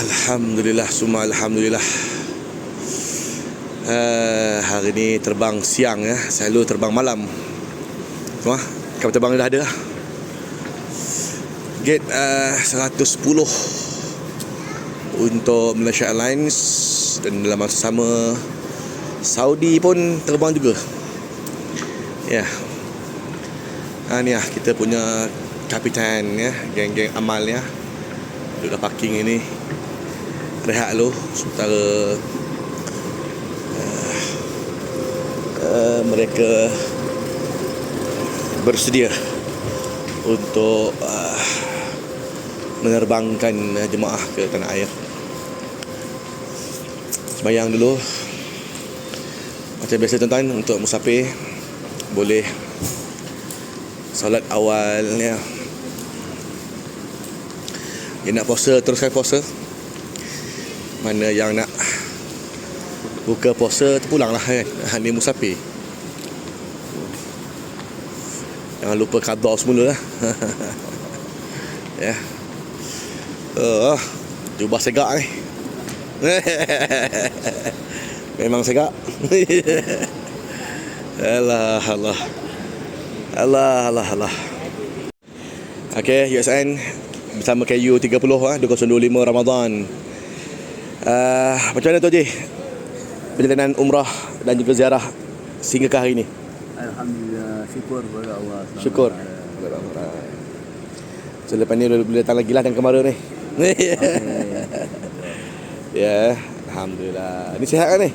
Alhamdulillah, semua Alhamdulillah. Uh, Hari ni terbang siang ya Selalu terbang malam. Semua, kapal terbang dah ada. Gate uh, 110 Untuk Malaysia Airlines Dan dalam masa sama Saudi pun terbang juga. Ya. Ha ni lah kita punya kapitan ya, geng-geng amal ya. Duduk dah parking ini. Rehat dulu sementara uh, uh, mereka bersedia untuk menerbangkan jemaah ke tanah air. Sembayang dulu. Macam biasa tuan-tuan untuk musafir boleh solat awalnya yang nak puasa teruskan puasa mana yang nak buka puasa terpulang lah kan? Ni musafir jangan lupa qadar semula lah. Ya. Oh, jubah segak ni. Memang segak. Alah alah. Allah Allah Allah Okay USN Bersama KU 30 ah, 2025 Ramadan uh, Macam mana tu Haji Perjalanan umrah Dan juga ziarah Sehingga ke hari ini? Alhamdulillah syukur kepada Allah. Syukur. hari. So lepas ni boleh datang lagi lah Dan kemara ni. Ya Alhamdulillah. Ni sihat kan ni?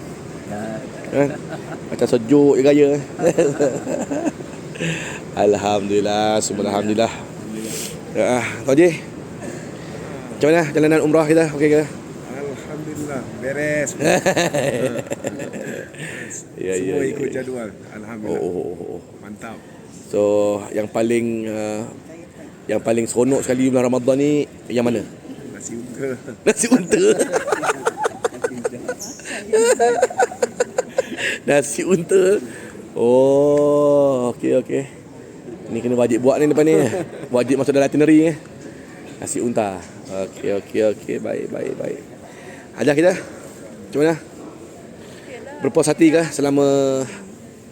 Ya, Eh? Macam sejuk je gaya. Alhamdulillah Semua Alhamdulillah. Ya, Tuan Haji Macam mana jalanan umrah kita? Okey ke? Beres. Ya, Semua ya, ya, ikut ya. jadual. Oh, Alhamdulillah. oh, oh, oh. Mantap. So yang paling uh, Yang paling seronok sekali bulan Ramadan ni Yang mana? Nasi unta. Nasi unta Nasi unta Oh Okey okey Ni kena wajib buat ni depan ni Wajib masuk dalam itinerary ni Nasi unta Okey okey okey Baik baik baik Ajar kita Macam mana? Berpuas hati ke selama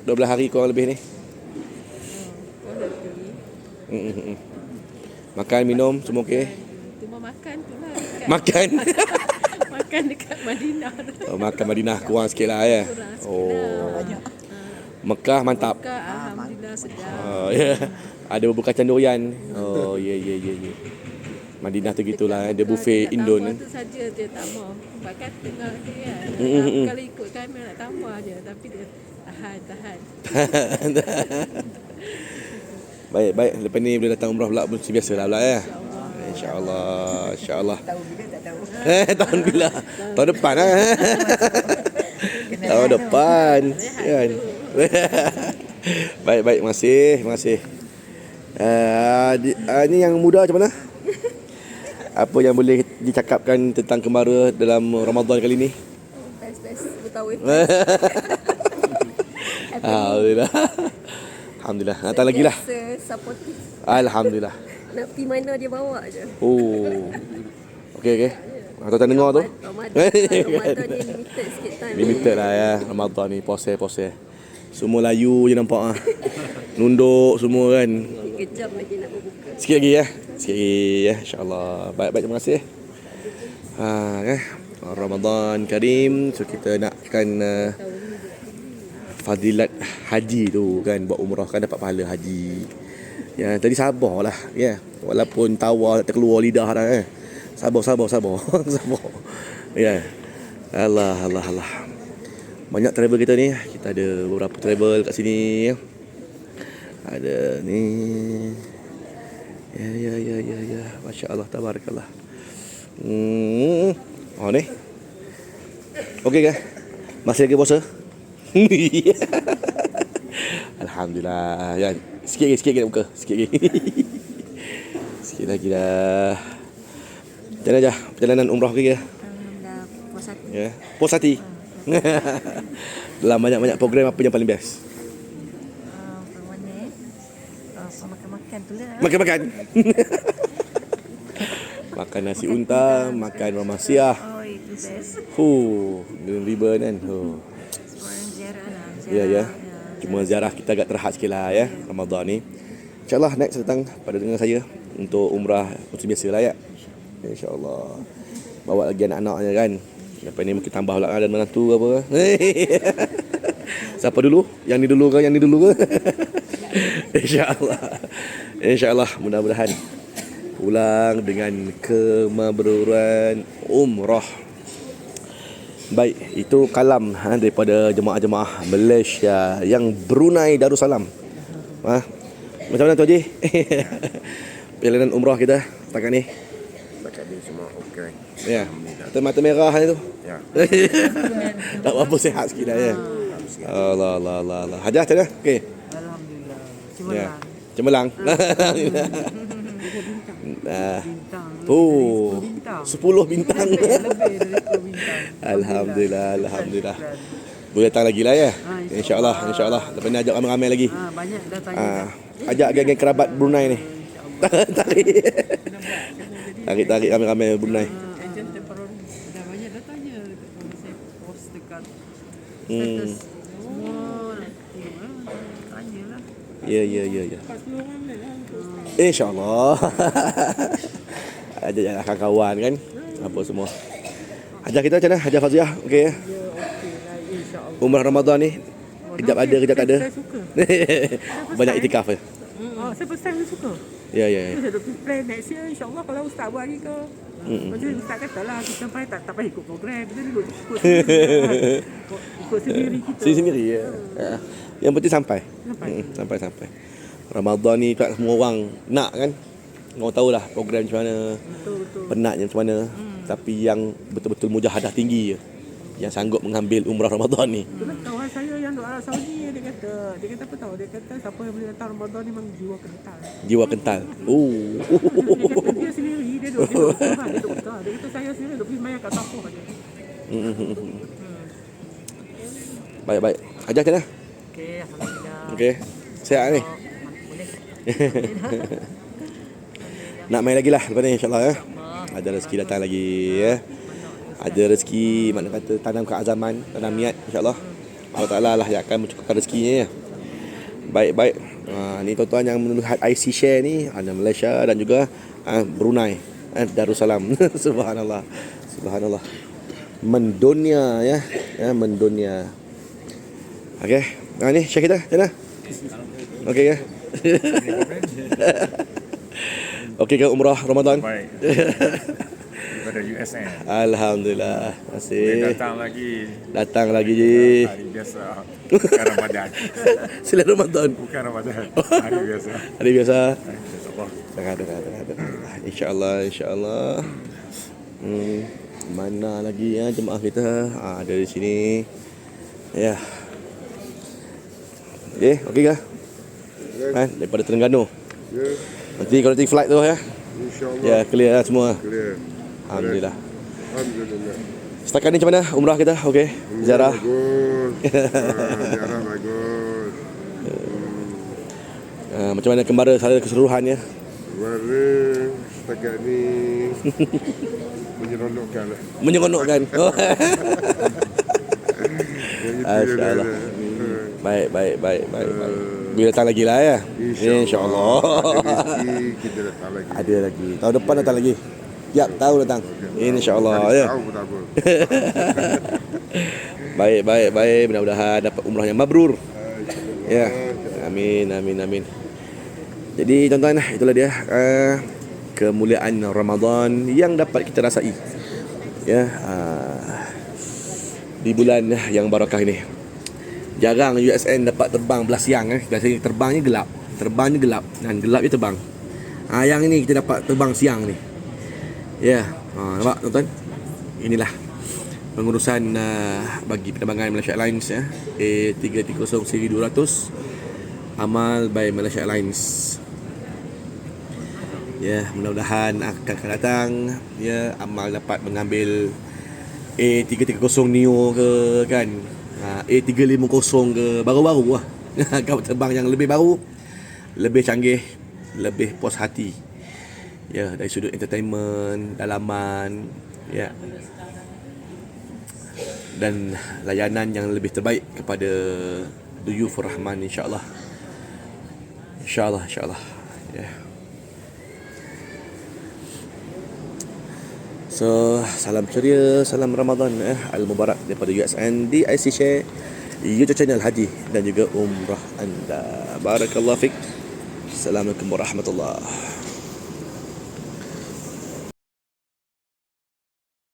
12 hari kurang lebih ni? Mm, mm, mm. Makan, minum, semua okey? Cuma makan tu lah Makan Makan dekat Madinah tu oh, Makan Madinah kurang sikit lah ya Kurang sikit Oh lah. Mekah mantap Buka Alhamdulillah sedap Oh, ya. Ada bubur kacang durian. Oh, ya ya ya ya. Madinah tu gitulah, ada buffet Nak Indon. tu saja dia tak mau Bahkan tengah dia kan Mm, mm, mm. Kalau ikut kami nak tambah je Tapi dia tahan tahan baik, baik. Lepas ni boleh datang umrah pula macam biasa lah pula ya. InsyaAllah, insyaAllah. tahu bila tak tahu. Eh, tahun bila? Tahun depan lah. Tahun depan. Kan? baik, baik. Masih, masih. Uh, di, uh, ni yang muda macam mana? Apa yang boleh dicakapkan tentang kemara dalam Ramadan kali ni? Best-best Betawi Alhamdulillah. Alhamdulillah. Datang lagi lah. Supportive Alhamdulillah. Nak pergi mana dia bawa je Oh. Okey okey. Tuan-tuan dengar tu. Ramadan Ramadan ni limited sikit time Limited lah ya Ramadan ni Pose pose Semua layu je nampak ah. Nunduk semua kan Kejam lagi nak berbuka Sikit lagi ya Sikit ya InsyaAllah Baik-baik terima kasih ha, kan? Ramadan Karim So kita nakkan uh, Fadilat haji tu kan Buat umrah kan dapat pahala haji Ya, tadi sabarlah ya. Walaupun tawa terkeluar lidah dah eh. Sabar sabar sabar. sabar. Ya. Allah Allah Allah. Banyak travel kita ni. Kita ada beberapa travel kat sini ya. Ada ni. Ya ya ya ya ya. Masya-Allah tabarakallah. Hmm. Oh ni. Okey ke? Masih lagi puasa? Alhamdulillah. Ya. Sikit lagi, sikit lagi nak buka. Sikit lagi. sikit lagi dah. Mana je? Perjalanan umrah ke? Alhamdulillah Puas hati Ya. Puas hati. Dalam banyak-banyak program apa yang paling best? uh, Mana Makan-makan tu lah Makan-makan. makan Makan nasi unta, makan ramasiah. Oh, itu best. Huh, dengan ribbon kan. Huh. Orang ziarah lah. Ya, ya. Cuma ziarah kita agak terhad sikit lah ya, Ramadan ni. InsyaAllah next datang pada dengan saya untuk umrah macam biasa lah ya. InsyaAllah. Bawa lagi anak-anaknya kan. Lepas ni mungkin tambah pula ada menantu ke apa. Siapa dulu? Yang ni dulu ke? Yang ni dulu ke? InsyaAllah. InsyaAllah mudah-mudahan pulang dengan kemabruran umrah. Baik, itu kalam ha, daripada jemaah-jemaah Malaysia yang Brunei Darussalam. Ha? Macam mana tu Haji? Perjalanan umrah kita setakat ni. Setakat ni semua okey. Ya. Kita mata merah ni tu. Ya. tak apa sihat sikit dah ya. Allah Allah Allah Allah. Hajah macam mana? Okey. Ya. Cemerlang. Alhamdulillah. Nah. Oh. 10 bintang. Alhamdulillah, alhamdulillah. Boleh datang lagi lah ya. InsyaAllah, insyaAllah. Lepas ni ajak ramai-ramai lagi. Ah, banyak dah tanya. Ah, ajak geng-geng kerabat Brunei ni. Tarik. Tarik-tarik ramai-ramai Brunei. Agent temporary. Dah banyak dah tanya saya post dekat Hmm. Semua tengok lah. Tanya lah. Ya, ya, ya, ya. 40 orang dah lah. InsyaAllah. Ajak jalan kawan kan. Apa semua. Hajar kita macam mana? Hajar Faziah. Okey ya? Umrah Ramadan ni. Kejap ada, kejap tak ada. Saya suka. Banyak itikaf ya. Oh, saya first time saya suka. Ya, ya, ya. Saya dah plan next year insyaAllah kalau ustaz buat lagi ke. Mm-mm. Macam ustaz kata lah kita payah tak, tak payah ikut program. Kita ikut, ikut sendiri. ikut, ikut sendiri kita. Sendiri sendiri ya. ya. Yang penting sampai. Sampai. Hmm, sampai sampai. Ramadan ni tak semua orang nak kan. Orang tahulah program macam mana, Betul, betul. penatnya macam mana. Tapi yang betul-betul mujahadah tinggi je. Yang sanggup mengambil umrah Ramadan ni. Itulah kawan saya yang duduk Arab Saudi dia kata, dia kata apa tahu? Dia kata siapa yang boleh datang Ramadan ni memang jiwa kental. Jiwa kental. Oh. Dia kata dia sendiri dia duduk dia duduk dia. Dia kata saya sendiri duduk pergi semayang kat Tapoh aja. baik baik. Ajar? Okey, Alhamdulillah. Okey. Sihat ni. Nak main lagi lah lepas ni insyaAllah ya. Ada rezeki datang lagi ya. Ada rezeki mana kata tanam keazaman, tanam niat insyaAllah. Allah Ta'ala lah yang akan mencukupkan rezekinya ya. Baik baik. Ha, ni tuan-tuan yang melihat IC share ni ada Malaysia dan juga ha, Brunei eh, Darussalam. Subhanallah. Subhanallah. Mendunia ya. Ya mendunia. Okey. Ha ni share kita. Mana? Okey ya. Okey ke umrah Ramadan? Baik. Daripada USN. Alhamdulillah. Boleh kasih. datang lagi Datang lagi je. hari biasa. Bukan Ramadan. Selain Ramadan. Bukan Ramadan. Hari biasa. Hari biasa. InsyaAllah. Tengah tengah tengah tengah. InsyaAllah insyaAllah. Hmm, mana lagi ya jemaah kita? Ah, ada di sini. Ya. Okey, okey ke? Kan daripada Terengganu. Ya, Nanti kalau nanti flight tu ya. insyaAllah Ya, clear lah semua. clear. Alhamdulillah. Alhamdulillah. Setakat ni macam mana umrah kita? Okey. Ziarah. Bagus. Ah, Ziarah bagus. Uh, macam mana kembara secara keseluruhannya? Mari setakat ni menyeronokkan lah. Menyeronokkan. Oh. Je insyaAllah. Baik, baik, baik, baik, baik. Bila datang lagi lah ya. InsyaAllah. Ada rezeki, kita datang lagi. Ada lagi. Tahun depan datang lagi. Tiap tahun datang. InsyaAllah ya. Tahu pun tak apa. Baik, baik, baik. Mudah-mudahan dapat umrah yang mabrur. Ya. Amin, amin, amin. Jadi tuan-tuan, itulah dia uh, kemuliaan Ramadan yang dapat kita rasai. Ya, uh, di bulan yang barakah ini. Jarang USN dapat terbang belah siang eh. Biasanya terbangnya gelap. Terbangnya gelap dan gelapnya terbang. Ah yang ini kita dapat terbang siang ni. Ya, ha, nampak tuan-tuan? Inilah pengurusan uh, bagi penerbangan Malaysia Airlines ya. A330 seri 200 amal by Malaysia Airlines. Ya, mudah-mudahan akan akan datang ya amal dapat mengambil A330 Neo ke kan. Ha, A350 ke baru-baru lah. Kapal terbang yang lebih baru, lebih canggih, lebih puas hati. Ya, dari sudut entertainment, dalaman, ya. Dan layanan yang lebih terbaik kepada Duyufur Rahman insya-Allah. Insya-Allah, insya-Allah. Ya. So, salam ceria, salam Ramadan eh, Al-Mubarak daripada USN di IC Share YouTube channel Haji dan juga Umrah anda. Barakallahu fik. Assalamualaikum warahmatullahi